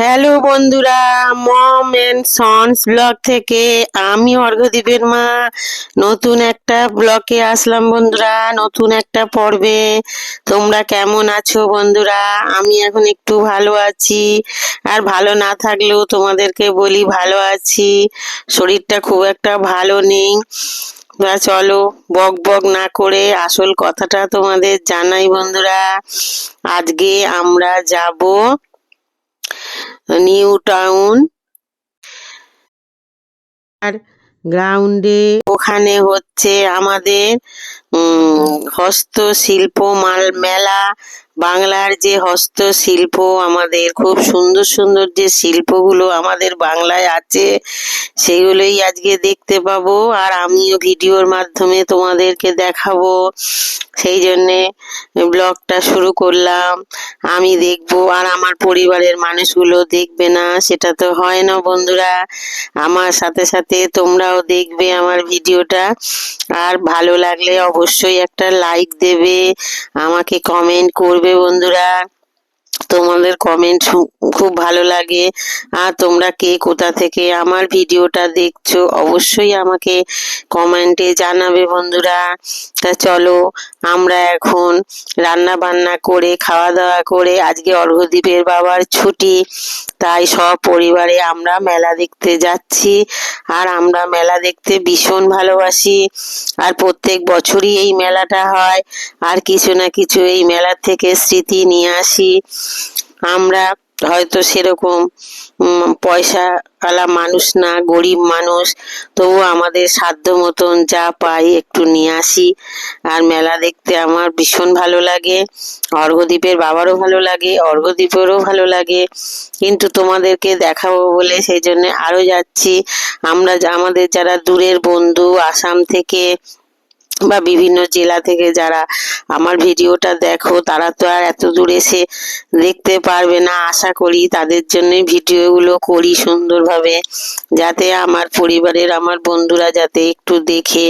Hello বন্ধুরা, মম and sons blog থেকে আমি অর্ঘদ্বীপের মা। নতুন একটা ব্লগে আসলাম বন্ধুরা, নতুন একটা পর্বে। তোমরা কেমন আছো বন্ধুরা? আমি এখন একটু ভালো আছি। আর ভালো না থাকলেও তোমাদেরকে বলি ভালো আছি। শরীরটা খুব একটা ভালো নেই। চলো, বক বক না করে আসল কথাটা তোমাদের জানাই বন্ধুরা। আজকে আমরা যাব নিউ টাউন। আর গ্রাউন্ডে ওখানে হচ্ছে আমাদের উম হস্তশিল্প মাল মেলা বাংলার যে হস্তশিল্প, আমাদের খুব সুন্দর সুন্দর যে শিল্পগুলো আমাদের বাংলায় আছে, সেগুলোই আজকে দেখতে পাবো। আর আমিও ভিডিওর মাধ্যমে তোমাদেরকে দেখাবো। সেই জন্যে ব্লগটা শুরু করলাম। আমি দেখব, আর আমার পরিবারের মানুষগুলো দেখবে না, সেটা তো হয় না বন্ধুরা। আমার সাথে সাথে তোমরাও দেখবে আমার ভিডিওটা। আর ভালো লাগলে অবশ্যই একটা লাইক দেবে, আমাকে কমেন্ট করবে। বন্ধুরা। তোমাদের কমেন্ট খুব ভালো লাগে। আর তোমরা কে কোথা থেকে আমার ভিডিওটা দেখছ, অবশ্যই আমাকে কমেন্টে জানাবে বন্ধুরা। তা চলো, আমরা এখন রান্না বান্না করে খাওয়া দাওয়া করে, আজকে অর্ঘদ্বীপের বাবার ছুটি। তাই সব পরিবারে আমরা মেলা দেখতে যাচ্ছি। আর আমরা মেলা দেখতে ভীষণ ভালোবাসি। আর প্রত্যেক বছরই এই মেলাটা হয়। আর কিছু না কিছু এই মেলা থেকে স্মৃতি নিয়ে আসি। আমরা হয়তো সেরকম পয়সাওয়ালা মানুষ না, গরিব মানুষ। তবু আমাদের সাধ্য মতন যা পাই একটু নিয়ে আসি। আর মেলা দেখতে আমার ভীষণ ভালো লাগে। অর্ঘদ্বীপের বাবারও ভালো লাগে অর্ঘদ্বীপেরও ভালো লাগে। কিন্তু তোমাদেরকে দেখাবো বলে সেই জন্য আরও যাচ্ছি। আমরা, আমাদের যারা দূরের বন্ধু, আসাম থেকে বা বিভিন্ন জেলা থেকে যারা আমার ভিডিওটা দেখো, তারা তো আর এত দূরে এসে দেখতে পারবে না। আশা করি তাদের জন্য ভিডিওগুলো করি সুন্দরভাবে, যাতে আমার পরিবারের আমার বন্ধুরা যাতে একটু দেখে,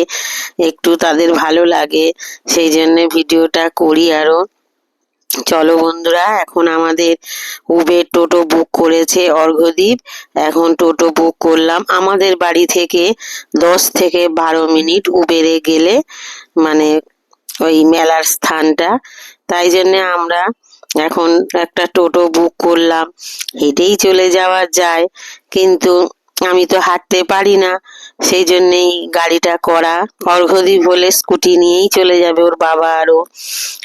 একটু তাদের ভালো লাগে, সেই জন্য ভিডিওটা করি আরও চলো বন্ধুরা, এখন আমাদের উবের টোটো বুক করেছে অর্ঘদ্বীপ এখন টোটো বুক করলাম আমাদের বাড়ি থেকে দশ থেকে বারো মিনিট উবেরে গেলে মানে ওই মেলার স্থানটা। তাই জন্যে আমরা এখন একটা টোটো বুক করলাম। হেঁটেই চলে যাওয়া যায়, কিন্তু আমি তো হাঁটতে পারি না। সেই জন্যেই গাড়িটা করা। অর্ঘদ্বীপ হলে স্কুটি নিয়েই চলে যাবে ওর বাবা আরও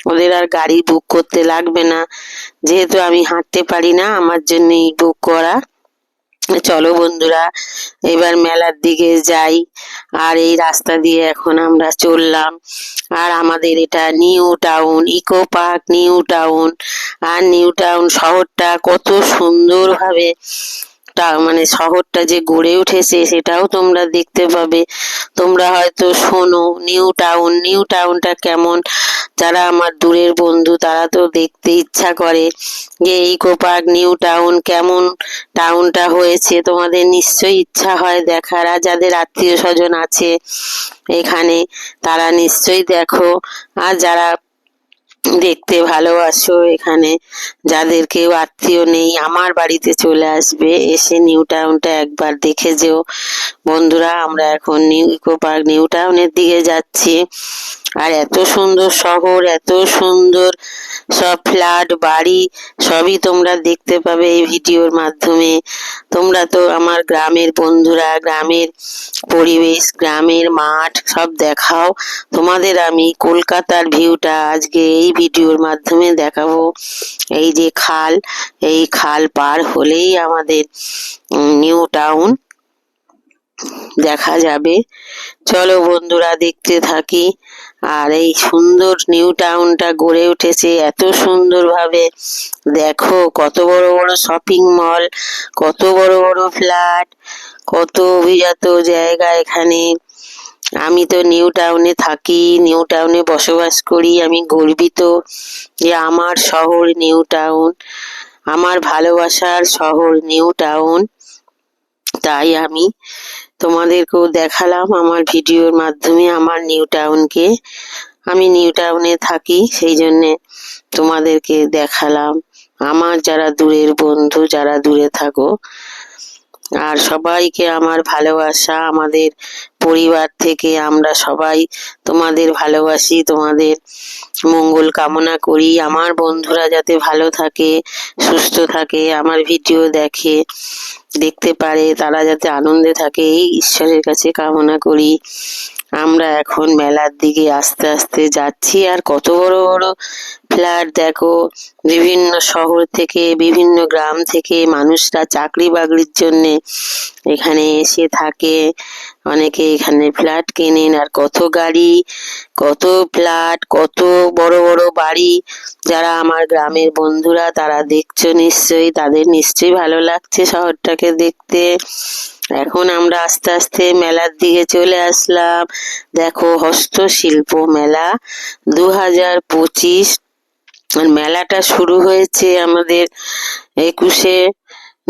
ওদের আর গাড়ি বুক করতে লাগবে না। যেহেতু আমি হাঁটতে পারি না, আমার জন্যই বুক করা। চলো বন্ধুরা, এবার মেলার দিকে যাই। আর এই রাস্তা দিয়ে এখন আমরা চললাম। আর আমাদের এটা new town, eco park new town. আর নিউ টাউন শহরটা কত সুন্দরভাবে টা মানে শহরটা যে গড়ে উঠেছে সেটাও তোমরা দেখতে পাবে। তোমরা হয়তো শোনো নিউ টাউন নিউ টাউনটা কেমন? যারা আমার দূরের বন্ধু, তারা তো দেখতে ইচ্ছা করে যে ইকো পার্ক নিউ টাউন কেমন টাউনটা হয়েছে। তোমাদের নিশ্চয়ই ইচ্ছা হয় দেখার, আর যাদের আত্মীয় স্বজন আছে এখানে, তারা নিশ্চয়ই দেখো। আর যারা দেখতে ভালোবাসো এখানে। যাদের কেউ আত্মীয় নেই, আমার বাড়িতে চলে আসবে। এসে নিউ টাউনটা একবার দেখে যেও। বন্ধুরা, আমরা এখন নিউ ইকো পার্ক, নিউ টাউনের দিকে যাচ্ছি। আর এত সুন্দর শহর, এত সুন্দর সব ফ্ল্যাট, বাড়ি, সবই তোমরা দেখতে পাবে এই ভিডিওর মাধ্যমে। তোমরা তো আমার গ্রামের বন্ধুরা, গ্রামের পরিবেশ, গ্রামের মাঠ সব দেখাও। তোমাদের আমি কলকাতার ভিউটা আজকে এই ভিডিওর মাধ্যমে দেখাবো। এই যে খাল, এই খাল পার হলেই আমাদের নিউ টাউন দেখা যাবে। চলো বন্ধুরা দেখতে থাকি। আর এই সুন্দর নিউ টাউনটা গড়ে উঠেছে এত সুন্দরভাবে। দেখো কত বড় বড় শপিং মল কত বড় বড় ফ্ল্যাট কত অভিজাত জায়গা এখানে। আমি তো নিউ টাউনে থাকি নিউ টাউনে বসবাস করি, আমি গর্বিত যে আমার শহর নিউ টাউন আমার ভালোবাসার শহর নিউ টাউন তাই আমি তোমাদেরকেও দেখালাম আমার ভিডিওর মাধ্যমে আমার নিউ টাউনকে। আমি নিউ টাউনে থাকি, সেই জন্যে তোমাদেরকে দেখালাম। আমার যারা দূরের বন্ধু, যারা দূরে থাকো আর সবাইকে আমার ভালোবাসা, আমাদের পরিবার থেকে আমরা সবাই তোমাদের ভালোবাসি, তোমাদের মঙ্গল কামনা করি। আমার বন্ধুরা যাতে ভালো থাকে, সুস্থ থাকে, আমার ভিডিও দেখে, দেখতে পারে, তারা যাতে আনন্দে থাকে, এই ঈশ্বরের কাছে কামনা করি। আমরা এখন মেলার দিকে আস্তে আস্তে যাচ্ছি। আর কত বড় বড় ফ্ল্যাট দেখো। বিভিন্ন শহর থেকে, বিভিন্ন গ্রাম থেকে মানুষরা চাকরি বাকরির জন্যে এখানে এসে থাকে। অনেকে এখানে ফ্ল্যাট কেনেন। আর কত গাড়ি, কত ফ্ল্যাট, কত বড় বড় বাড়ি। যারা আমার গ্রামের বন্ধুরা, তারা দেখছ নিশ্চয়ই। তাদের নিশ্চয়ই ভালো লাগছে শহরটাকে দেখতে। এখন আমরা আস্তে আস্তে মেলার দিকে চলে আসলাম। দেখো হস্তশিল্প মেলা দু হাজার পঁচিশ মেলাটা শুরু হয়েছে আমাদের একুশে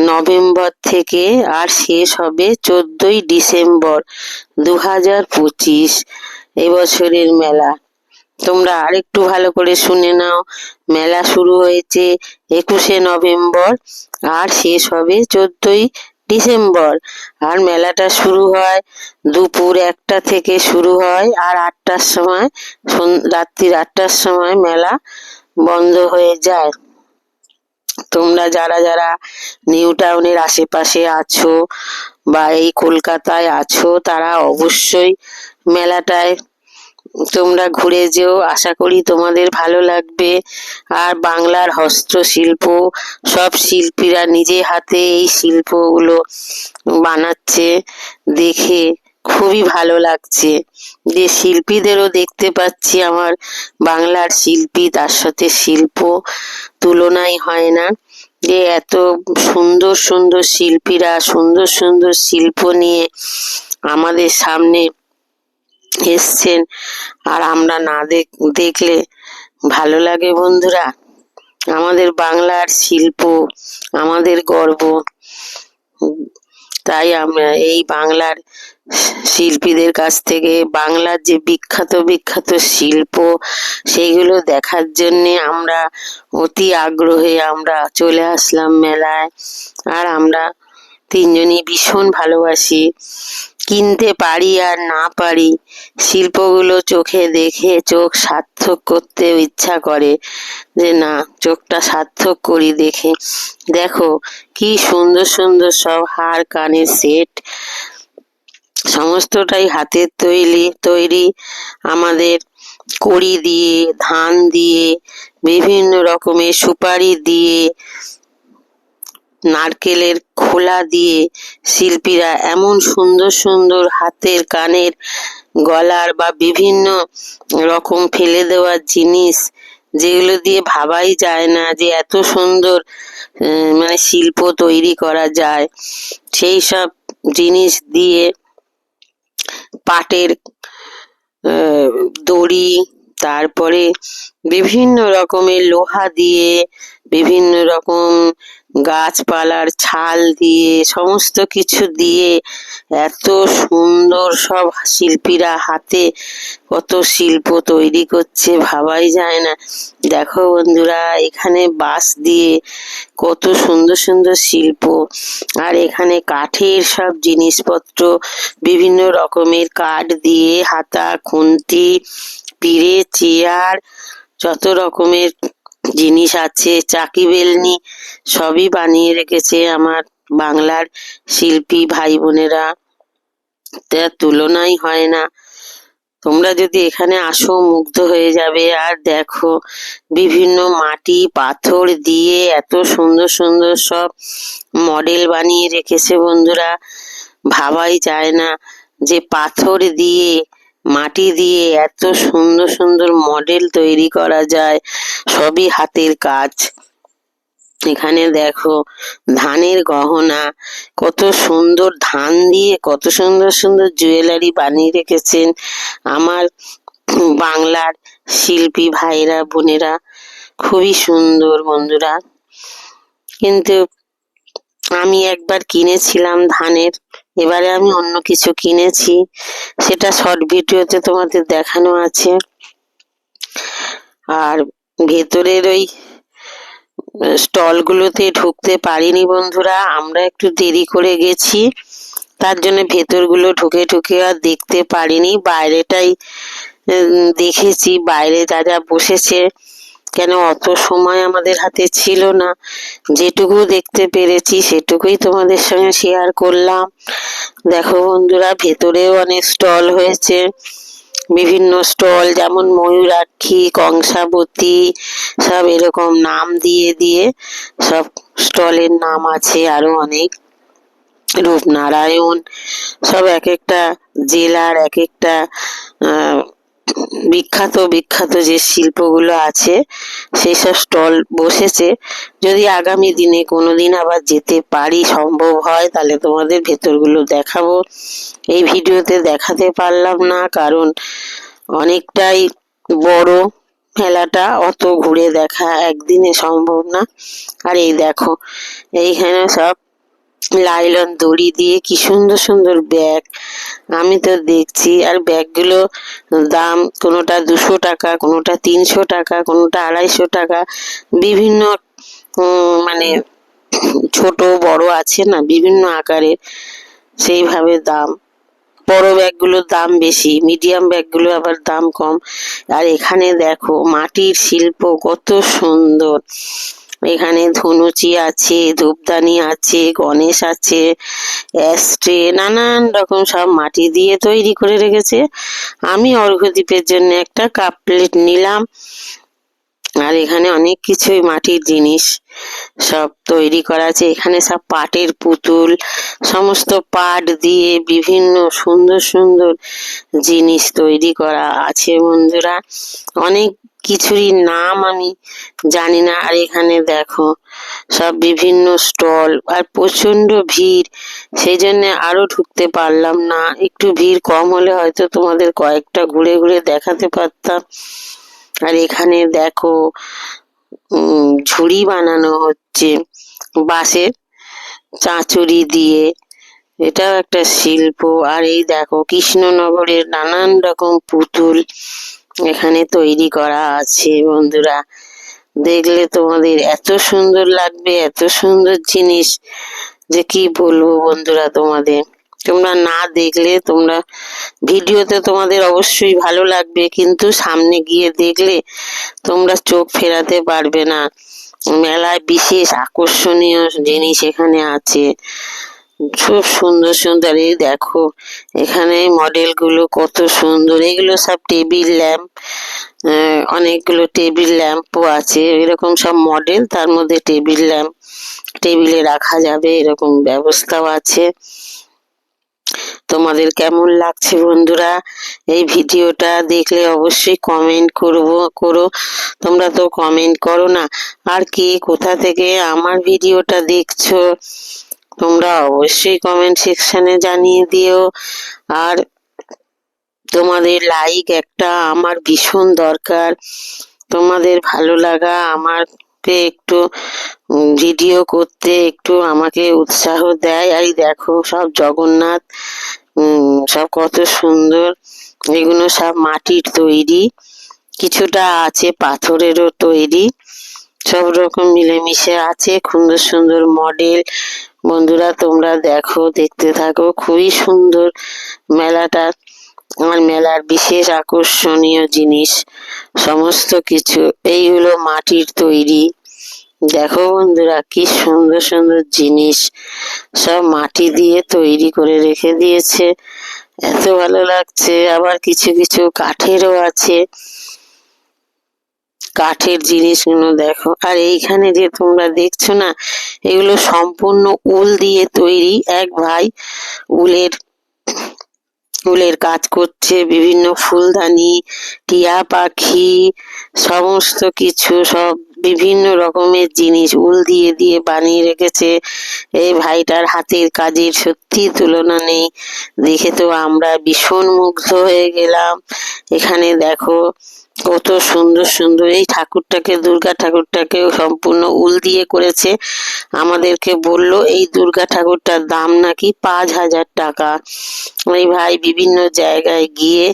নভেম্বর থেকে আর শেষ হবে চোদ্দই ডিসেম্বর দু হাজার পঁচিশ এবছরের মেলা। তোমরা আরেকটু ভালো করে শুনে নাও, মেলা শুরু হয়েছে একুশে নভেম্বর আর শেষ হবে চোদ্দই ডিসেম্বর। আর মেলাটা শুরু হয় দুপুর একটা থেকে শুরু হয় আর আটটার সময় রাত্রির আটটার সময় মেলা বন্ধ হয়ে যায়। তোমরা যারা যারা নিউ টাউনের আশেপাশে আছো বা এই কলকাতায় আছো, তারা অবশ্যই মেলাটায় তোমরা ঘুরে যেও, আশা করি তোমাদের ভালো লাগবে। আর বাংলার হস্তশিল্প, সব শিল্পীরা নিজে হাতে এই শিল্পগুলো বানাচ্ছে, দেখে খুবই ভালো লাগছে। যে শিল্পীদেরও দেখতে পাচ্ছি আমার বাংলার শিল্পী, তার সাথে শিল্প তুলনাই হয় না। যে এত সুন্দর সুন্দর শিল্পীরা, সুন্দর সুন্দর শিল্প নিয়ে আমাদের সামনে এসছেন। আর আমরা না দেখলে ভালো লাগে বন্ধুরা। আমাদের বাংলার শিল্প, আমাদের গর্ব। তাই আমরা এই বাংলার শিল্পীদের কাছ থেকে, বাংলার যে বিখ্যাত বিখ্যাত শিল্প, সেইগুলো দেখার জন্যে আমরা অতি আগ্রহে আমরা চলে আসলাম মেলায়। আর আমরা তিনজনই ভীষণ ভালোবাসি। কিনতে পারি আর না পারি, শিল্পগুলো চোখে দেখে চোখ সার্থক করতে ইচ্ছা করে যে না, চোখটা সার্থক করি দেখে। দেখো, কি সুন্দর সুন্দর সব হার, কানের সেট, সমস্তটাই হাতের তৈরি তৈরি আমাদের কড়ি দিয়ে, ধান দিয়ে, বিভিন্ন রকমের সুপারি দিয়ে নারকেলের খোলা দিয়ে শিল্পীরা এমন সুন্দর সুন্দর হাতের, কানের, গলার বা বিভিন্ন রকম ফেলে দেওয়ার জিনিস যেগুলো দিয়ে ভাবাই যায় না যে এত সুন্দর মানে শিল্প তৈরি করা যায়। সেই সব জিনিস দিয়ে পাটের দড়ি, তারপরে বিভিন্ন রকমের লোহা দিয়ে বিভিন্ন রকম গাছপালার ছাল দিয়ে, সমস্ত কিছু দিয়ে এত সুন্দর সব শিল্পীরা হাতে কত শিল্প তৈরি করছে, ভাবাই যায় না। দেখো বন্ধুরা, এখানে বাঁশ দিয়ে কত সুন্দর সুন্দর শিল্প। আর এখানে কাঠের সব জিনিসপত্র, বিভিন্ন রকমের কাঠ দিয়ে, হাতা, খুন্তি, পিড়ে, চেয়ার, যত রকমের জিনিস আছে, চাকি বেলনি সবই বানিয়ে রেখেছে আমার বাংলার শিল্পী ভাই বোনেরা। তার তুলনাই হয় না। তোমরা যদি এখানে আসো, মুগ্ধ হয়ে যাবে। আর দেখো, বিভিন্ন মাটি, পাথর দিয়ে এত সুন্দর সুন্দর সব মডেল বানিয়ে রেখেছে বন্ধুরা। ভাবাই যায় না যে পাথর দিয়ে মাটি দিয়ে এত সুন্দর সুন্দর মডেল তৈরি করা যায়, সবই হাতের কাজ। এখানে দেখো, ধানের গহনা, কত সুন্দর ধান দিয়ে কত সুন্দর সুন্দর জুয়েলারি বানিয়ে রেখেছেন। আমার বাংলার শিল্পী ভাইরা, বোনেরা, খুবই সুন্দর বন্ধুরা। কিন্তু আমি একবার কিনেছিলাম ধানের এবারে আমি অন্য কিছু কিনেছি। সেটা শর্ট ভিডিওতে তোমাদের দেখানো আছে। আর ভেতরের ওই স্টলগুলোতে ঢুকতে পারিনি বন্ধুরা। আমরা একটু দেরি করে গেছি। তার জন্য ভেতরগুলো ঢুকে ঢুকে আর দেখতে পারিনি। বাইরেটাই দেখেছি। বাইরে যা যা বসেছে কেন অত সময় আমাদের হাতে ছিল না? যেটুকু দেখতে পেরেছি সেটুকুই তোমাদের সঙ্গে শেয়ার করলাম। দেখো বন্ধুরা, ভেতরেও অনেক স্টল হয়েছে। বিভিন্ন স্টল যেমন ময়ূরাক্ষী, কংসাবতী, সব এরকম নাম দিয়ে দিয়ে সব স্টলের নাম আছে, আরও অনেক। রূপনারায়ণ, সব এক একটা জেলার এক একটা বিখ্যাত বিখ্যাত যে শিল্পগুলো আছে সেই সব স্টল বসেছে। যদি আগামী দিনে কোনোদিন আবার যেতে পারি, সম্ভব হয়, তাহলে তোমাদের ভেতরগুলো দেখাবো। এই ভিডিওতে দেখাতে পারলাম না, কারণ অনেকটাই বড় মেলাটা, অত ঘুরে দেখা একদিনে সম্ভব না। আর এই দেখো, এইখানে সব লাইলন দড়ি দিয়ে কি সুন্দর সুন্দর ব্যাগ। আমি তো দেখছি, আর ব্যাগগুলো দাম কোনোটা দুশো টাকা, কোনোটা তিনশো টাকা, কোনোটা আড়াইশো টাকা। বিভিন্ন মানে ছোট, বড় আছে না, বিভিন্ন আকারের, সেইভাবে দাম। বড় ব্যাগগুলোর দাম বেশি, মিডিয়াম ব্যাগগুলো আবার দাম কম। আর এখানে দেখো, মাটির শিল্প কত সুন্দর। এখানে ধনুচি আছে, ধূপদানি আছে, গণেশ আছে, অ্যাস্ট্রে, নানান রকম সব মাটি দিয়ে তৈরি করে রেখেছে। আমি অর্ঘ্যদ্বীপের জন্য একটা কাপ প্লেট নিলাম। আর এখানে অনেক কিছুই মাটির জিনিস সব তৈরি করা আছে। এখানে সব পাটের পুতুল, সমস্ত পাট দিয়ে বিভিন্ন সুন্দর সুন্দর জিনিস তৈরি করা আছে বন্ধুরা। অনেক কিছুরই নাম আমি জানি না। আর এখানে দেখো, সব বিভিন্ন স্টল, আর প্রচণ্ড ভিড়। সেই জন্য আরও ঢুকতে পারলাম না। একটু ভিড় কম হলে হয়তো তোমাদের কয়েকটা ঘুরে ঘুরে দেখাতে পারতাম। আর এখানে দেখো ঝুড়ি বানানো হচ্ছে বাঁশের চাঁচুরি দিয়ে। এটাও একটা শিল্প। আর এই দেখো, কৃষ্ণনগরের নানান রকম পুতুল। এখানে তৈরি করা আছে, বন্ধুরা। দেখলে তোমাদের এত সুন্দর লাগবে, এত সুন্দর জিনিস। যে কি বলব বন্ধুরা তোমাদের? তোমরা না দেখলে তোমরা ভিডিওতে তোমাদের অবশ্যই ভালো লাগবে, কিন্তু সামনে গিয়ে দেখলে তোমরা চোখ ফেরাতে পারবে না। মেলায় বিশেষ আকর্ষণীয় জিনিস এখানে আছে। খুব সুন্দর সুন্দর, এই দেখো। এখানে মডেলগুলো কত সুন্দর। এগুলো সব টেবিল ল্যাম্প অনেকগুলো টেবিল ল্যাম্পও আছে। এরকম সব মডেল, তার মধ্যে টেবিল ল্যাম্প টেবিলে রাখা যাবে, এরকম ব্যবস্থাও আছে। তোমাদের কেমন লাগছে বন্ধুরা? এই ভিডিওটা দেখলে অবশ্যই কমেন্ট করব, করো। তোমরা তো কমেন্ট করো না। আর কে কোথা থেকে আমার ভিডিওটা দেখছ? তোমরা অবশ্যই কমেন্ট সেকশনে জানিয়ে দিও। আর তোমাদের লাইক একটা আমার ভীষণ দরকার। তোমাদের ভালো লাগা, আমাকে একটু ভিডিও করতে একটু আমাকে উৎসাহ দেয়। আর দেখো, সব জগন্নাথ সব কত সুন্দর। এগুলো সব মাটির তৈরি। কিছুটা আছে, পাথরেরও তৈরি। সব রকম মিলেমিশে আছে সুন্দর সুন্দর মডেল। বন্ধুরা, তোমরা দেখো, দেখতে থাকো, খুবই সুন্দর মেলাটা। আমার মেলার বিশেষ আকর্ষণীয় জিনিস, সমস্ত কিছু। এইগুলো মাটির তৈরি। দেখো বন্ধুরা, কি সুন্দর সুন্দর জিনিস। সব মাটি দিয়ে তৈরি করে রেখে দিয়েছে। এত ভালো লাগছে। আবার কিছু কিছু কাঠেরও আছে। কাঠের জিনিসগুলো দেখো। আর এইখানে যে তোমরা দেখছ না, এগুলো সম্পূর্ণ উল দিয়ে তৈরি। এক ভাই উলের উলের কাজ করছে, বিভিন্ন ফুলদানি, টিয়া পাখি, সমস্ত কিছু সব বিভিন্ন রকমের জিনিস উল দিয়ে দিয়ে বানিয়ে রেখেছে। এই ভাইটার হাতের কাজের সত্যি তুলনা নেই। দেখে তো আমরা ভীষণ মুগ্ধ হয়ে গেলাম। এখানে দেখো কত সুন্দর সুন্দর এই ঠাকুরটাকে, দুর্গা ঠাকুরটাকে সম্পূর্ণ উল দিয়ে করেছে। আমাদেরকে বলল, এই দুর্গা ঠাকুরটার দাম নাকি পাঁচ হাজার টাকা। ওই ভাই বিভিন্ন জায়গায় গিয়ে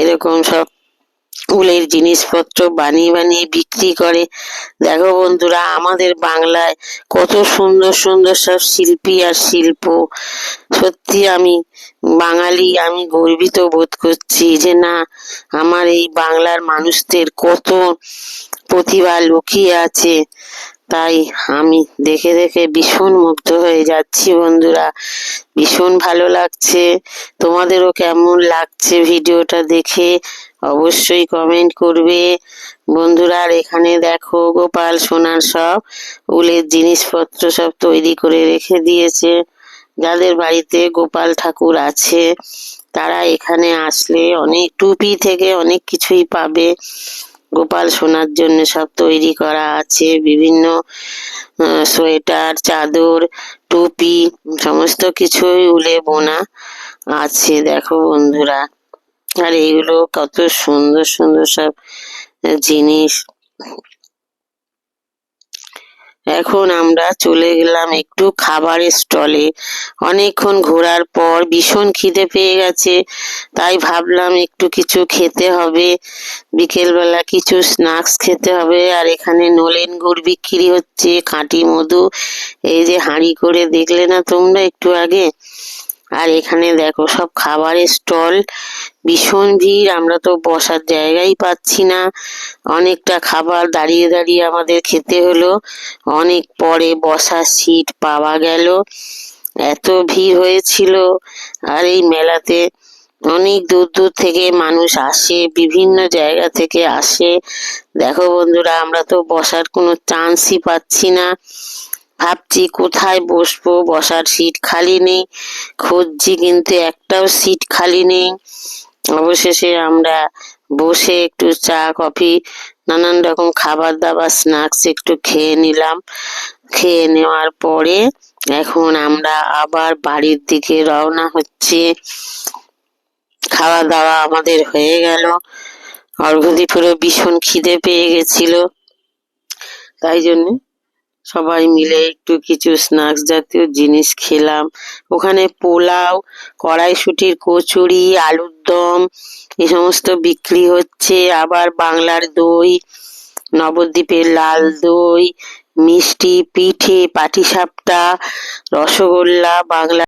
এরকম সব উলের জিনিসপত্র বানিয়ে বানিয়ে বিক্রি করে। দেখো বন্ধুরা, আমাদের বাংলায় কত সুন্দর সুন্দর সব শিল্পী আর শিল্প। সত্যি আমি বাঙালি, আমি গর্বিত বোধ করছি যে না, আমার এই বাংলার মানুষদের কত প্রতিভা লুকিয়ে আছে। তাই আমি দেখে দেখে ভীষণ মুগ্ধ হয়ে যাচ্ছি বন্ধুরা। ভীষণ ভালো লাগছে। তোমাদেরও কেমন লাগছে ভিডিওটা দেখে? অবশ্যই কমেন্ট করবে। বন্ধুরা, আর এখানে দেখো গোপাল সোনার সব উলের জিনিসপত্র সব তৈরি করে রেখে দিয়েছে। যাদের বাড়িতে গোপাল ঠাকুর আছে, তারা এখানে আসলে অনেক টুপি থেকে অনেক কিছুই পাবে। গোপাল সোনার জন্য সব তৈরি করা আছে, বিভিন্ন সোয়েটার, চাদর, টুপি, সমস্ত কিছুই উলে বোনা আছে। দেখো বন্ধুরা আর এইগুলো কত সুন্দর সুন্দর সব জিনিস। এখন আমরা চলে গেলাম একটু খাবারের স্টলে। অনেকক্ষণ ঘোরার পর ভীষণ খিদে পেয়ে গেছে, তাই ভাবলাম একটু কিছু খেতে হবে। বিকেলবেলা কিছু স্ন্যাক্স খেতে হবে, আর এখানে নলেন গুড় বিক্রি হচ্ছে, খাঁটি মধু। এই যে হাঁড়ি করে দেখলে না তোমরা একটু আগে? আর এখানে দেখো সব খাবারের স্টল। ভীষণ ভিড়, আমরা তো বসার জায়গাই পাচ্ছি না। অনেকটা খাবার দাঁড়িয়ে দাঁড়িয়ে আমাদের খেতে হলো। অনেক পরে বসার সিট পাওয়া গেল। এত ভিড় হয়েছিল। আর এই মেলাতে অনেক দূর দূর থেকে মানুষ আসে, বিভিন্ন জায়গা থেকে আসে। দেখো বন্ধুরা, আমরা তো বসার কোনো চান্সই পাচ্ছি না। ভাবছি কোথায় বসবো? বসার সিট খালি নেই। খুঁজছি কিন্তু একটাও সিট খালি নেই। অবশেষে আমরা বসে একটু চা, কফি, নানান রকম খাবার দাবার স্ন্যাক্স একটু খেয়ে নিলাম। খেয়ে নেওয়ার পরে এখন আমরা আবার বাড়ির দিকে রওনা হচ্ছে। খাওয়া দাওয়া আমাদের হয়ে গেল। অর্ঘদীপুরে ভীষণ খিদে পেয়ে গেছিল। তাই জন্য সবাই মিলে একটু কিছু স্ন্যাক্স জাতীয় জিনিস খেলাম। ওখানে পোলাও, কড়াইশুটির কচুরি, আলুর দম এই সমস্ত বিক্রি হচ্ছে আবার বাংলার দই, নবদ্বীপের লাল দই, মিষ্টি, পিঠে, পাটিসাপটা, রসগোল্লা, বাংলা